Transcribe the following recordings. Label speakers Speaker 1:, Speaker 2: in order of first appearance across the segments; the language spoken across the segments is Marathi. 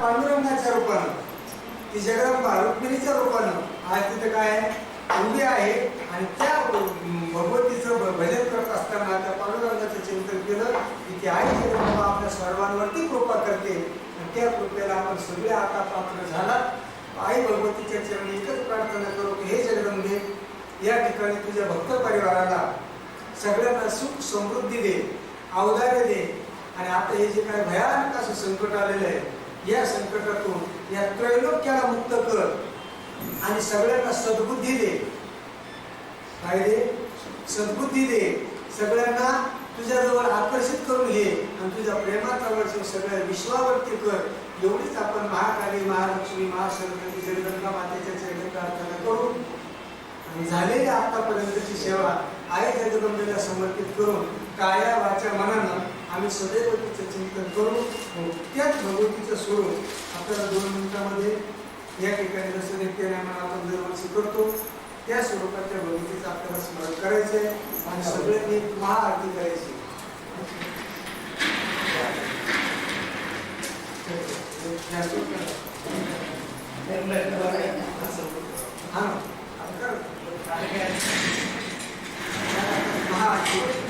Speaker 1: पांडुरंगाच्या रूपानं ती जगदंबा रुक्मिणीच्या रूपानं आज तिथं काय आहे? उभी आहे आणि त्या भगवतीचं भजन करत असताना त्या पांडुरंगाचं चिंतन केलं की ती आई जगदंबा आपल्या सर्वांवरती कृपा करते. आणि त्या कृपेला आपण सगळे आता पात्र झाला आई भगवतीच्या चरणी एकच प्रार्थना करू की हे जगदंबे या ठिकाणी तुझ्या भक्त परिवाराला सगळ्यांना सुख समृद्धी दे अवधारे दे. आणि आता हे जे काय भयानक असं संकट आलेलं आहे या संकटातून या त्रैलोक्याला मुक्त कर आणि सगळ्यांना सद्बुद्धी दे. फायदे सद्बुद्धी दे. सगळ्यांना तुझ्याजवळ आकर्षित करून घे आणि तुझ्या प्रेमाचा वर्ष सगळ्या विश्वावरती कर. एवढीच आपण महाकाली महालक्ष्मी महासरस्वती जगदंगा मातेच्या चरणी प्रार्थना करू. आणि झालेली आतापर्यंतची सेवा आई जगदंबेला समर्पित करून काया वाच्या मनानं आम्ही सदैव चिंतन करू त्याच भगवतीचं स्वरूप आपल्याला दोन मिनिटांमध्ये या ठिकाणी जसं नित्यनेमानं आपण दरवर्षी करतो. त्या स्वरूपाच्या भगवतीचं आपल्याला स्मरण करायचंय आणि सगळ्यांनी महाआरती करायची. हा महाआरती.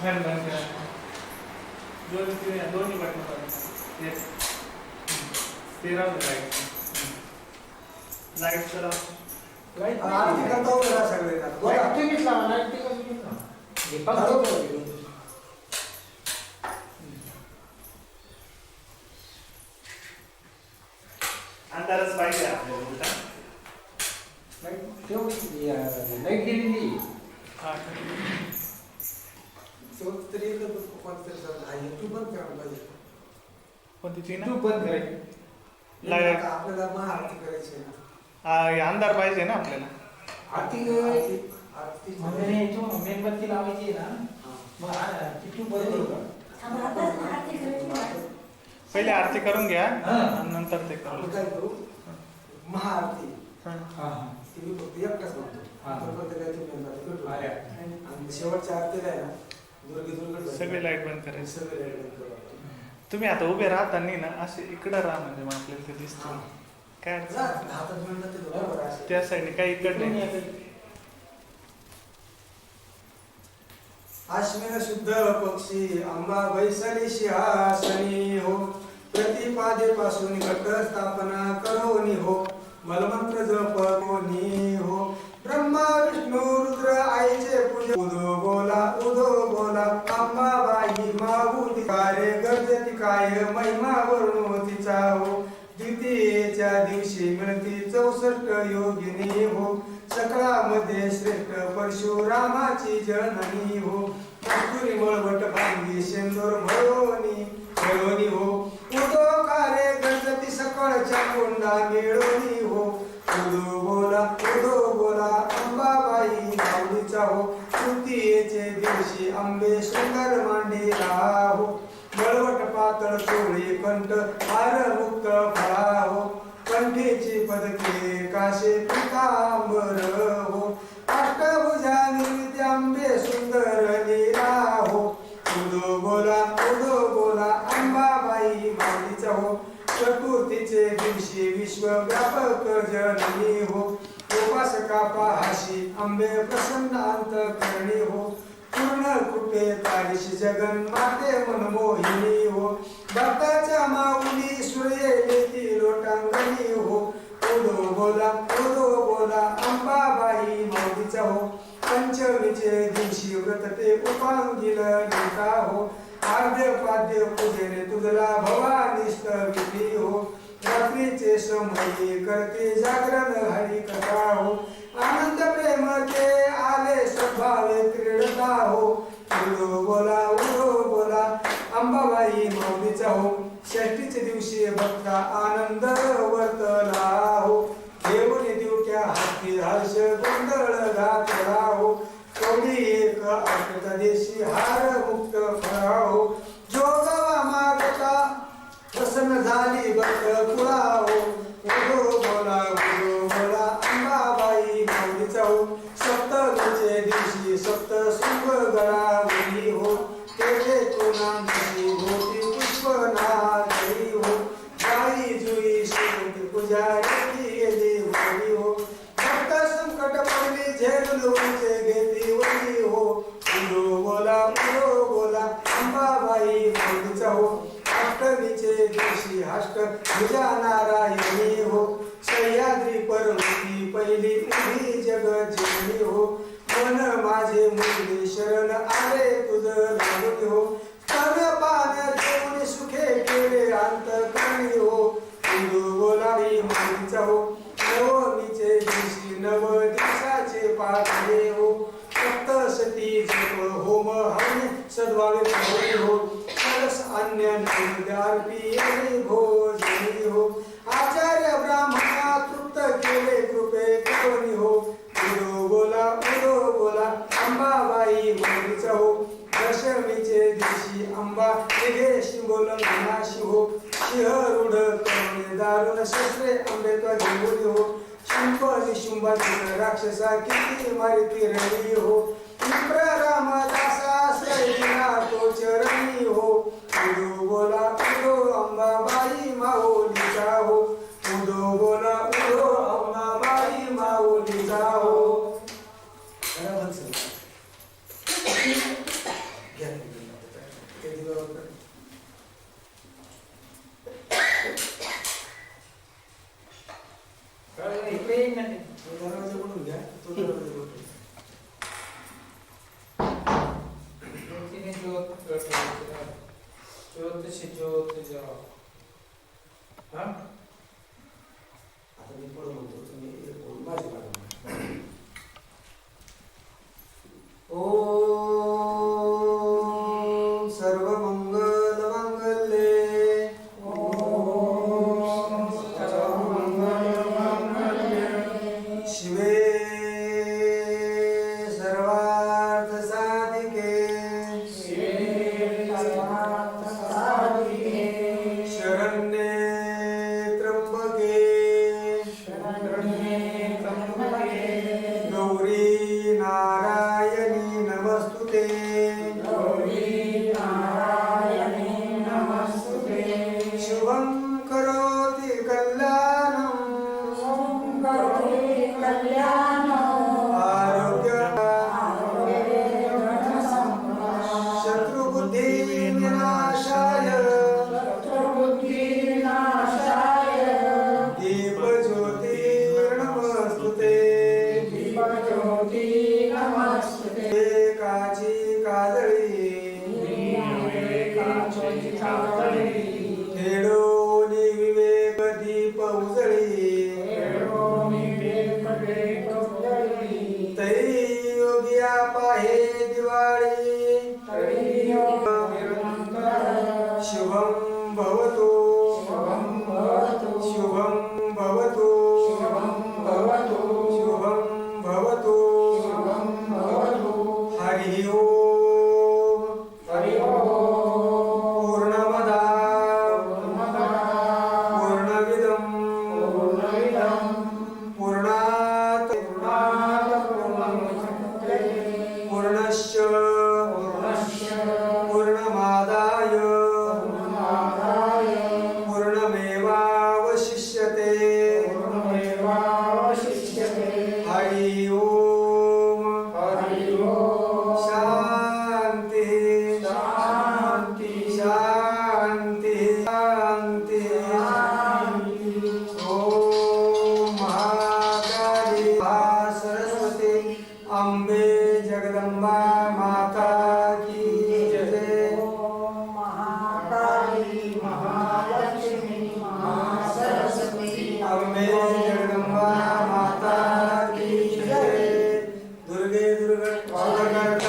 Speaker 2: फॅन बंद करा दोन दोन्ही बटन बंद येस ते राहू दे लाइट लाइट चला
Speaker 1: आरती करता उभे राहा सगळे बोला.
Speaker 2: अंधारच पाहिजे आपल्याला उलटा हा
Speaker 1: तो तरी एकच बघतो, कोणतरी सांगतो, हा, हे तू बंद करायला पाहिजे.
Speaker 2: ती ना
Speaker 1: नाही, आता आपल्याला महाआरती करायची आहे ना.
Speaker 2: हा, हे अंधार पाहिजे ना आपल्याला
Speaker 1: आरती आरती- आरती
Speaker 3: मेणबत्ती लावायची ना
Speaker 1: हा.
Speaker 3: मग आ- किती बरोबर का?
Speaker 2: पहिले आरती करून घ्या
Speaker 3: हा.
Speaker 2: आणि नंतर ते
Speaker 1: आपण
Speaker 2: करू
Speaker 1: काय करू महाआरती
Speaker 2: हा.
Speaker 3: हा, हा.
Speaker 1: ती मी फक्त एकटाच म्हणतो
Speaker 3: हा.
Speaker 1: तो प्रत्येकाची मेणबत्ती पेटवू.
Speaker 3: अरे.
Speaker 1: आणि शेवटच्या आरतीला आहे ना दुर्गी दुर्गट
Speaker 2: सगळे लाइट बंद करायचे
Speaker 1: सगळे लाइट बंद करू.
Speaker 2: तुम्ही आता उभे राहता नाही ना असे इकडं राहा म्हणजे मग आपल्याला ते दिसतं. काय अडचण. त्या साईडने काही इकडे नाही?
Speaker 1: आश्विन शुद्ध पक्षी अंबा बैसली सिंहासनी हो प्रतिपादे पासून घट स्थापना करोनी हो मलमंत्र जप बोला गेळोनी हो. उदो बोला उदो बोला अंबाबाई माऊलीचा हो. तृतीयेचे दिवशी आंबे सुंदर मांडीला हो बळवट पातळ चोळी कंठ हार मुक्त फळा हो. कंठेची पदके काशे पितांबर हो अष्टभुजा निर्मिती आंबे सुंदर लीला हो उदो बोला उदो बोला अंबाबाई माऊलीचा हो चतुर्थीचे दिवशी विश्व व्यापक जननी हो उपासका पाहाशी आंबे प्रसन्न अंत करणी हो. पूर्ण कृपे तारीशी जगन माते मनमोहिनी हो. भक्ताच्या माऊली सूर्य लेती लोटांगणी हो. उदो बोला उदो बोला अंबाबाई मोदीचा हो. पंचमीचे दिवशी व्रत ते उपांगिल गीता हो. आद्य पाद्य पूजेने तुझला भवानिष्ठ विधी समयी करते जागरण हरी कथा हो आनंद प्रेम ते आले सद्भावे क्रीडता हो उडो बोला उडो बोला अंबाबाई माऊलीचा हो षष्टीच्या दिवशी भक्ता आनंद वर्तला हो देवनी दिवट्या हाती हर्ष गोंधळ घातला हो कोणी एक अष्ट देशी हार मुक्त फळा हो जोगवा मागता प्रसन्न झाली भक्त कुळा हो उदो बोला उदो बोला अंबाबाई माऊलीचा हो सप्तमीचे दिवशी सप्त सुख गळावली भोजनी हो आचार्य ब्राह्मणा तृप्त केले कृपे हो बोला बोला अंबाबाई हो दशमीचे दिवशी अंबा निघे शिंगोल नाशी हो सिंह रूढ करुणे दारुण शस्त्रे घेऊन हो शुंभ निशुंभाचे राक्षसा किती मारिती रणी हो इंद्र रामदासा सैना तो चरणी हो उदो बोला उदो अंबाबाई माऊलीचा हो उदो बोला उदो अंबाबाई माऊलीचा हो.
Speaker 3: इकडे येईन ना ते.
Speaker 1: तो दरवाजा उघडून घ्या. तो दरवाजा
Speaker 4: り Bağlar